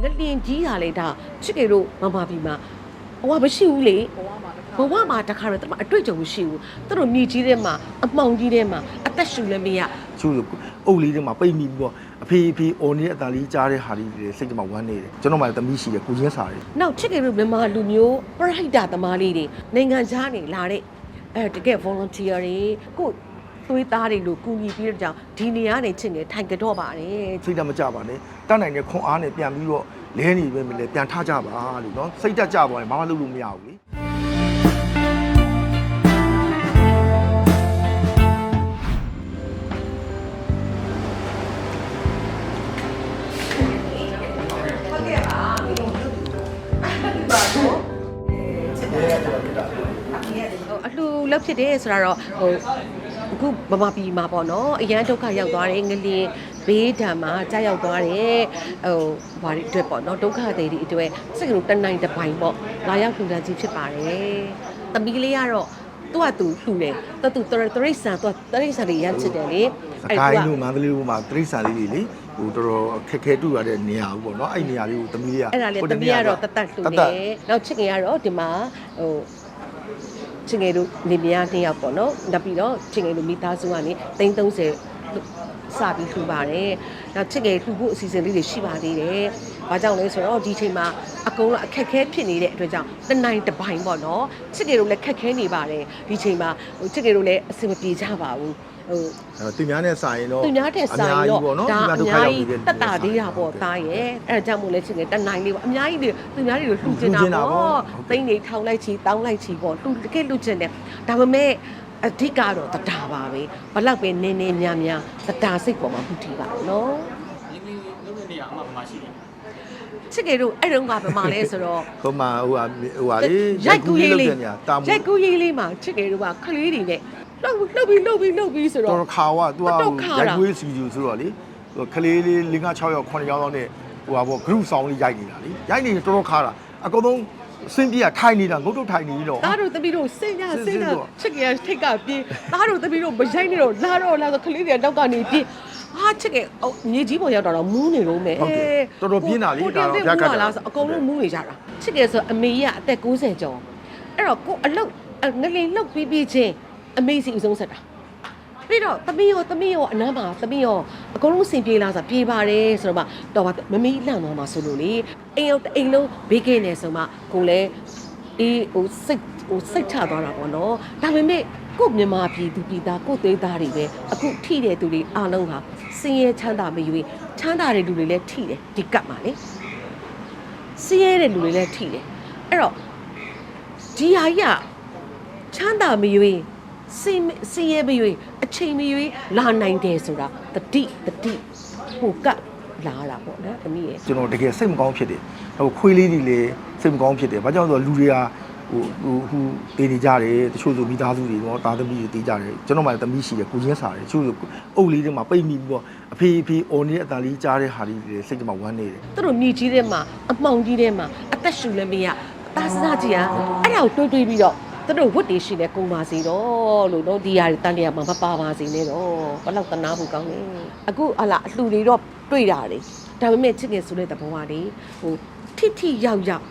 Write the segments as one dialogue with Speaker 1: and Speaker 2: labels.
Speaker 1: ငလင်ကြီးတာလေဒါချစ်ကေတို့မမပြီမှာဟိုကမရှိဘူးလေဘဝမှာတစ်ခါတော့တမအတွေ့အကြုံမရှိဘူးသူတို့မြေကြီးထဲမှာအမှောင်ကြီးထဲမှာအသက်ရှူလည်းမရ
Speaker 2: ကျိုးအုပ်လေးတွေမှာပိတ်မိပြီးတော့အဖေအဖေအော်နေတဲ့အတန်လေးကြားတဲ့ဟာလေးတွေစိတ်ထဲမှာဝမ်းနေတယ်ကျွန်တော်မှလည်းသမီးရှိတယ်ကိုချင်းစားတယ်
Speaker 1: နောက်ချစ်ကေတို့မြန်မာလူမျိုးပရိုက်တာသမားလေးတွေနိုင်ငံခြားနေလာတဲ့အဲတကယ် volunteer တွေကိုသွေးသားတွေလို့ကူညီပြီးတော့ကြောင့်ဒီနေရာနေချစ်နေထိုင်ကြတော့ပါတယ်
Speaker 2: စိတ်ဓာတ်မကြပါနဲ့ တတ်နိုင်တဲ့ခွန်အားနဲ့ပြန်ပြီးတော့လဲနေပဲမလဲပြန်ထကြပါလို့နော်စိတ်ဓာတ်ကြပါရင်ဘာမှလုပ်လို့မရဘူးလေ
Speaker 1: ဟိုအလှလောက်ဖြစ်တယ်ဆိုတာတော့ဟိုအခုဗမာပြည်မှာပေါ့နော်အရန်ဒုက္ခရောက်သွားတယ်ငလင် ဘေးဒဏ်မှာကြာရောက်သွားတဲ့ဟိုဘာတွေအတွက်ပေါ့နော်ဒုက္ခတွေတွေအတွက်စိတ်ကလေးတနိုင်တပိုင်ပေါ့လာရောက်ထူထမ်းခြင်းဖြစ်ပါတယ်။သမီးလေးကတော့သူ့အတူလှူတယ်သူ့သူတရိတ်ဆန်သူ့တရိတ်ဆန်တွေရမ်းချစ်တယ်လေ
Speaker 2: အဲ့ဒါကအဲ့လိုမန္တလေးဘုံမှာတရိတ်ဆန်လေးတွေလေဟိုတော်တော်ခက်ခဲတူရတဲ့နေရာဘူးပေါ့နော်အဲ့နေရာလေးကိုသမီးရ
Speaker 1: အဲ့ဒါလေသမီးကတော့တတ်တတ်လှူ
Speaker 2: တ
Speaker 1: ယ်နောက်ချစ်ခင်ကတော့ဒီမှာဟိုချင်ငယ်တို့နေမရနှစ်ယောက်ပေါ့နော်နောက်ပြီးတော့ချင်ငယ်တို့မိသားစုကနေ330 စပြီးလှူပါတယ်နောက်ချင်ငယ်လှူဖို့အစီအစဉ်လေးတွေရှိပါသေးတယ်ဘာကြောင့်လဲဆိုတော့ဒီချိန်မှာအကုန်လုံးအခက်ခဲဖြစ်နေတဲ့အတွက်ကြောင့်တနိုင်တစ်ပိုင်းပေါ့နော်ချစ်ငယ်တို့လည်းခက်ခဲနေပါတယ်ဒီချိန်မှာဟိုချစ်ငယ်တို့လည်းအဆင်မပြေကြပါဘူးဟို
Speaker 2: အဲ့တော့သူများနဲ့စာရင်တော့
Speaker 1: သူများတဲ့ဆိုင်တော့
Speaker 2: ပေါ့နော်
Speaker 1: ဒါ
Speaker 2: ဒီမှာ
Speaker 1: အ
Speaker 2: ဒုက္ခ
Speaker 1: များ
Speaker 2: ရောက်
Speaker 1: ကြီး
Speaker 2: နေတဲ့
Speaker 1: တက်တာသေးတာပေါ့သားရဲ့အဲဒါကြောင့်မို့လဲချင်တယ်တနိုင်လေးပေါ့အများကြီးတွေသူများတွေလှူချင်တာပေါ့သိန်းတွေထောင်လိုက်ချီတောင်းလိုက်ချီပေါ့လှူတကယ်လှူချင်တယ်ဒါပေမဲ့ အဓိကတော့တတာပါပဲဘလောက်ပဲနင်းနေများများတတာစိတ်ပေါ်မှာမှုထီပါနော်
Speaker 3: ရင်းနှီးလုပ်တဲ့နေရာအမှဘာမှရှိတယ်
Speaker 1: ချစ်ကေတို့အဲ့တုန်းကဗမာလဲဆိုတော့
Speaker 2: ဟိုမှာဟိုဟာဟိုဟာလေ
Speaker 1: ရိုက်ကူးရေးလေး
Speaker 2: တဲ့နေရာတာမူ
Speaker 1: ရိုက်ကူးရေးလေးမှာချစ်ကေတို့ကခလေးတွေနဲ့လှုပ်လှုပ်ပြီးလှုပ်ပြီးလှုပ်ပြီးဆို
Speaker 2: တော်
Speaker 1: တော့
Speaker 2: တော်ခါဝသူက
Speaker 1: တော်
Speaker 2: ဟို
Speaker 1: တော်ခါတာ
Speaker 2: ရိုက်ကွေးစီဂျူဆိုတော့လေဟိုခလေးလေး၅6ရောက်9ရောက်လောက်နဲ့ဟိုဟာပေါ့ group sound လေးရိုက်နေတာလေရိုက်နေတော်တော်ခါတာအကုန်လုံး စင်းပြထိုင်နေတာငုတ်တုတ်ထိုင်နေတော့
Speaker 1: သားတို့သမီးတို့စိတ်ည
Speaker 2: စိ
Speaker 1: စိ
Speaker 2: တ်
Speaker 1: တ်ည
Speaker 2: စိတ်တော့
Speaker 1: ချစ်ကြထိတ်ကပြေးသားတို့သမီးတို့မရိုက်နေတော့လာတော့လာဆိုခလေးတွေနောက်ကနေပြေးဟာချစ်ကအော်မြေကြီးပေါ်ရောက်တော့မူးနေတော့မယ်
Speaker 2: ဟုတ်တယ်တော်တော်ပြင်းတာလေ
Speaker 1: ကို
Speaker 2: ဒါတော့
Speaker 1: ကို
Speaker 2: ရကတ်တာ
Speaker 1: မူးလားဆိုအကုန်လုံးမူးနေကြတာချစ်ကဆိုအမေကြီးကအသက်60ကျော်အဲ့တော့ကိုအလုတ်ငလင်လုတ်ပြီးပြီးချင်းအမေစီဦးဆုံးဆက်တာ ပြီးတော့သမီးရောသမီးရောအနမ်းပါသမီးရောအကုန်လုံးစင်ပြေလာဆိုပြေးပါတယ်ဆိုတော့မှတော့မမီးလန့်သွားမှာဆိုလို့လေအိမ်ရောက်အိမ်လုံးဘေးကင်းနေဆိုမှကိုလည်းအေးဟိုစိတ်ဟိုစိတ်ချသွားတာပေါ့နော်ဒါပေမဲ့ကို့မြန်မာပြည်သူပြည်သားကို့သေးသားတွေပဲအခုထိတဲ့သူတွေအားလုံးဟာစင်ရဲချမ်းသာမရွေးချမ်းသာတဲ့လူတွေလည်းထိတယ်ဒီကပ်မှာလေစီးရဲတဲ့လူတွေလည်းထိတယ်အဲ့တော့ဒီဟာကြီးကချမ်းသာမရွေး စီးစီးရဲမရွေးအချိန်မရွေးလာနိုင်တယ်ဆိုတာတတိတတိဟိုကလာတာပေါ့နော်အနည်းရဲ့
Speaker 2: ကျွန်တော်တကယ်စိတ်မကောင်းဖြစ်တယ်ဟိုခွေးလေးတွေလည်းစိတ်မကောင်းဖြစ်တယ်ဘာကြောင့်လဲဆိုတော့လူတွေကဟိုဟိုဟိုတည်နေကြတယ်တချို့ဆိုမိသားစုတွေတော့တာသမီတွေတည်ကြတယ်ကျွန်တော်မှလည်းသမီးရှိတယ်ကိုချင်းစားတယ်တချို့ဆိုအုပ်လေးတွေမှာပိတ်မိပြီးတော့အဖေအဖေအော်နေတဲ့အတန်လေးကြားတဲ့ဟာလေးတွေစိတ်ထဲမှာဝမ်းနေတယ်
Speaker 1: သူတို့မြေကြီးထဲမှာအမှောင်ကြီးထဲမှာအသက်ရှူလည်းမရသားစားကြည့်ဟာအဲ့ဒါကိုတွေးတွေးပြီးတော့ သူတို့ဝတ်တွေရှိလဲကုံပါစေတော့လို့တော့ဒီဟာတွေတန်တရားမှာမပါပါစေနဲ့တော့ဘယ်လောက်တနာဖို့ကောင်းလဲအခုဟလာအလှူတွေတော့တွေ့တာလေဒါပေမဲ့ချစ်ငယ်ဆိုတဲ့သဘောကလေဟိုထိထိရောက်ရောက်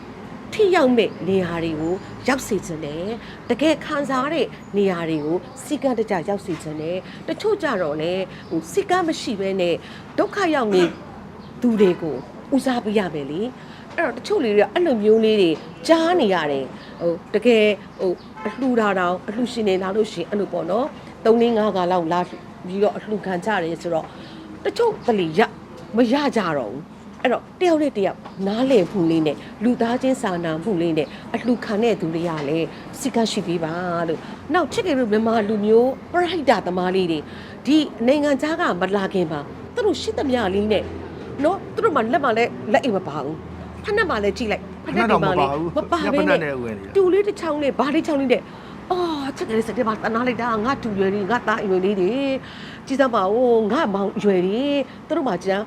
Speaker 1: ထိရောက်မဲ့နေရာတွေကိုရောက်စေချင်တယ်တကယ်ခံစားတဲ့နေရာတွေကိုစီကံတကြရောက်စေချင်တယ်တချို့ကြတော့လေဟိုစီကံမရှိဘဲနဲ့ဒုက္ခရောက်နေသူတွေကိုဦးစားပေးရမယ်လေ အဲ့တော့တချို့လေးတွေကအဲ့လိုမျိုးလေးတွေကြားနေရတယ်ဟိုတကယ်ဟိုအလှူတာတောင်အလှူရှင်နေလာလို့ရှရင်အဲ့လိုပေါ့နော်3 4 5ကလောက်လာပြီးတော့အလှူခံကြတယ်ဆိုတော့တချို့ကလေးရမရကြတော့ဘူးအဲ့တော့တယောက်နဲ့တယောက်နားလည်မှုလေးနဲ့လူသားချင်းစာနာမှုလေးနဲ့အလှူခံတဲ့သူတွေကလည်းစိတ်ကရှိသေးပါလို့နောက်ချစ်ကြလို့မြန်မာလူမျိုးပရိုက်တာသမားလေးတွေဒီနိုင်ငံခြားကမလာခင်ပါသူတို့ရှိသမျှလေးနဲ့နော်သူတို့မှလက်မှလည်းလက်အိမ်မပါဘူး ဖက်နှက်မှလည်းကြည့်လိုက်ဖက်နှက်တွေမှလည်းမပါ
Speaker 2: ည
Speaker 1: ဘဲ
Speaker 2: ဖက်နှက်
Speaker 1: နဲ့
Speaker 2: နဲ့ဝင်နေတာ
Speaker 1: တူလေးတစ်ချောင်းနဲ့ဘာလေးချောင်းလေးနဲ့အော်ချက်ကလေးစတဲ့ပါတနာလိုက်တာငါတူရွယ်လေးငါသားအရွယ်လေးတွေကြည်စမ်းပါဦးငါမောင်အရွယ်လေးသူတို့မှကျန်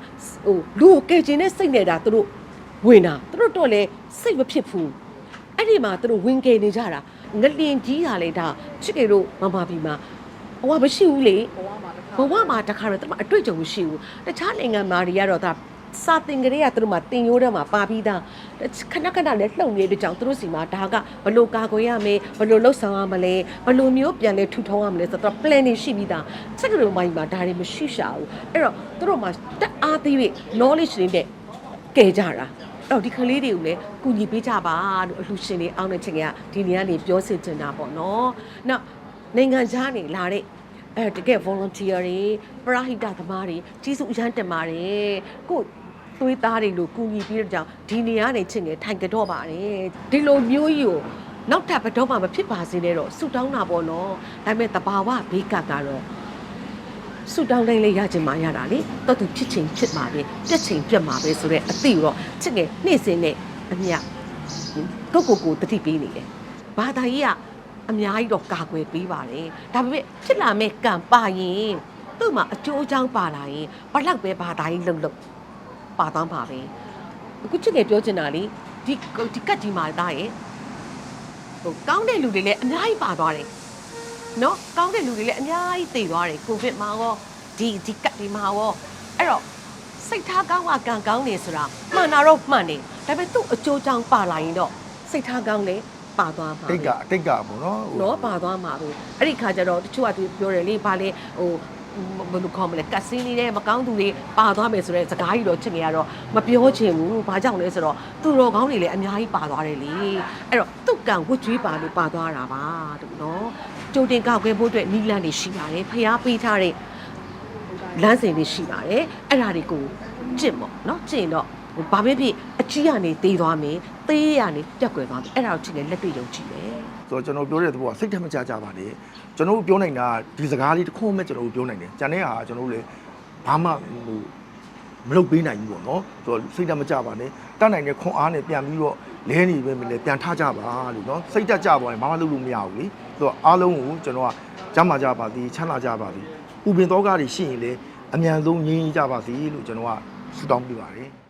Speaker 1: ဟိုလူကိုကယ်ကျင်တဲ့စိတ်နဲ့တာသူတို့ဝင်တာသူတို့တော့လေစိတ်မဖြစ်ဘူးအဲ့ဒီမှာသူတို့ဝင်ကယ်နေကြတာငလင်ကြီးတာလေဒါချစ်ကေတို့မမပြီမှာဟိုကမရှိဘူးလေ
Speaker 3: ဘဝမှာတစ်ခါ
Speaker 1: ဘဝမှာတခါတော့တမအတွေ့အကြုံမရှိဘူးတခြားနိုင်ငံမှာတွေကတော့ဒါ စာတင်ကလေးကသူတို့မှာတင်ရိုးထဲမှာပါပြီးသားခဏခဏလည်းလှုပ်နေတဲ့ကြောင့်သူတို့စီမှာဒါကဘလို့ကာကွယ်ရမယ်ဘလို့လှုပ်ဆောင်ရမလဲဘလို့မျိုးပြန်လဲထူထောင်ရမလဲဆိုတော့ plan နေရှိပြီးသားစက်ကလေးမိုင်းမှာဒါတွေမရှိရှာဘူးအဲ့တော့သူတို့မှာတက်အားသေး၍ knowledge တွေနဲ့ကဲကြတာအဲ့တော့ဒီကလေးတွေကိုလည်းကူညီပေးကြပါလို့အလှူရှင်တွေအောင်းတဲ့ချိန်ကဒီနေရာနေပြောစစ်တင်တာပေါ့နော်နောက်နိုင်ငံခြားနေလာတဲ့အဲတကယ် volunteer တွေပရဟိတသမားတွေကြီးစုအရန်တင်ပါတယ်ကို့ သွေးသားတွေလို့ကူညီပြီးတော့ကြောင့်ဒီနေရာနေချင်းနေထိုင်ကြတော့ပါတယ်ဒီလိုမျိုးကြီးကိုနောက်ထပ်ဘယ်တော့မှမဖြစ်ပါစေနဲ့တော့ဆူတောင်းတာပေါ့နော်ဒါပေမဲ့တဘာဝဘေးကကတော့ဆူတောင်းတိုင်းလေးရချင်မှရတာလေတော့သူဖြစ်ချင်းဖြစ်မှာပဲပြက်ချင်းပြက်မှာပဲဆိုတော့အသိတော့ချစ်ငယ်နေ့စဉ်နဲ့အမြကိုကိုကိုတတိပေးနေတယ်ဘာသာကြီးကအများကြီးတော့ကာကွယ်ပေးပါတယ်ဒါပေမဲ့ဖြစ်လာမဲ့ကံပါရင်သူ့မှာအကျိုးအကြောင်းပါလာရင်ဘလောက်ပဲဘာသာကြီးလှုပ်လှုပ် ပါသွားပါပဲအခုချစ်ငယ်ပြောချင်တာလေဒီဒီကတ်ကြီးမှာသားရင်ဟိုကောင်းတဲ့လူတွေလည်းအများကြီးပါသွားတယ်နော်ကောင်းတဲ့လူတွေလည်းအများကြီးတည်သွားတယ်ကိုဗစ်မှာရောဒီဒီကတ်ဒီမှာရောအဲ့တော့စိတ်ထားကောင်းကကံကောင်းနေဆိုတာမှန်တာတော့မှန်တယ်ဒါပေမဲ့သူ့အကျိုးကြောင့်ပါလာရင်တော့စိတ်ထားကောင်းလေပါသွားမှာပဲ
Speaker 2: တိတ်ကအတိတ်ကပေါ့နော်ဟို
Speaker 1: နော်ပါသွားမှာပဲအဲ့ဒီခါကျတော့တချို့ကသူပြောတယ်လေဘာလဲဟို ဘယ်လိုခေါ်မလဲကတ်စင်းလေးနဲ့မကောင်းသူတွေပါသွားမယ်ဆိုတော့စကားကြီးတော့ချစ်နေရတော့မပြောချင်ဘူးဘာကြောင့်လဲဆိုတော့သူတော်ကောင်းတွေလည်းအများကြီးပါသွားတယ်လေအဲ့တော့သူ့ကံဝတ်ကြွေးပါလို့ပါသွားတာပါတူနော်ကြိုတင်ကောက်ွယ်ဖို့အတွက်နီးလန်းတွေရှိပါတယ်ဖျားပေးထားတဲ့လမ်းစဉ်တွေရှိပါတယ်အဲ့ဒါတွေကိုကျင့်ပေါ့နော်ကျင့်တော့ဘာပဲဖြစ်အကြီးကနေသေးသွားမယ်သေးရကနေပြက်ကွယ်သွားမယ်အဲ့ဒါကိုချစ်နေလက်တွေ့ယုံကြည်တယ်
Speaker 2: ဆိုတော့ကျွန်တော်ပြောတဲ့သဘောကစိတ်ထက်မကြကြပါနဲ့ကျွန်တော်တို့ပြောနိုင်တာဒီစကားလေးတစ်ခုမှကျွန်တော်တို့ပြောနိုင်တယ်ကျန်တဲ့ဟာကကျွန်တော်တို့လည်းဘာမှဟိုမလုပ်ပေးနိုင်ဘူးပေါ့နော်ဆိုတော့စိတ်ထက်မကြပါနဲ့တတ်နိုင်တဲ့ခွန်အားနဲ့ပြန်ပြီးတော့လဲနေပဲမလဲပြန်ထကြပါလို့နော်စိတ်တက်ကြပါရင်ဘာမှလုပ်လို့မရဘူးလေဆိုတော့အားလုံးကိုကျွန်တော်ကကြမ်းမာကြပါသည်ချမ်းသာကြပါသည်ဥပင်သောကတွေရှိရင်လည်းအမြန်ဆုံးငြိမ်းကြပါစေလို့ကျွန်တော်ကဆုတောင်းပေးပါတယ်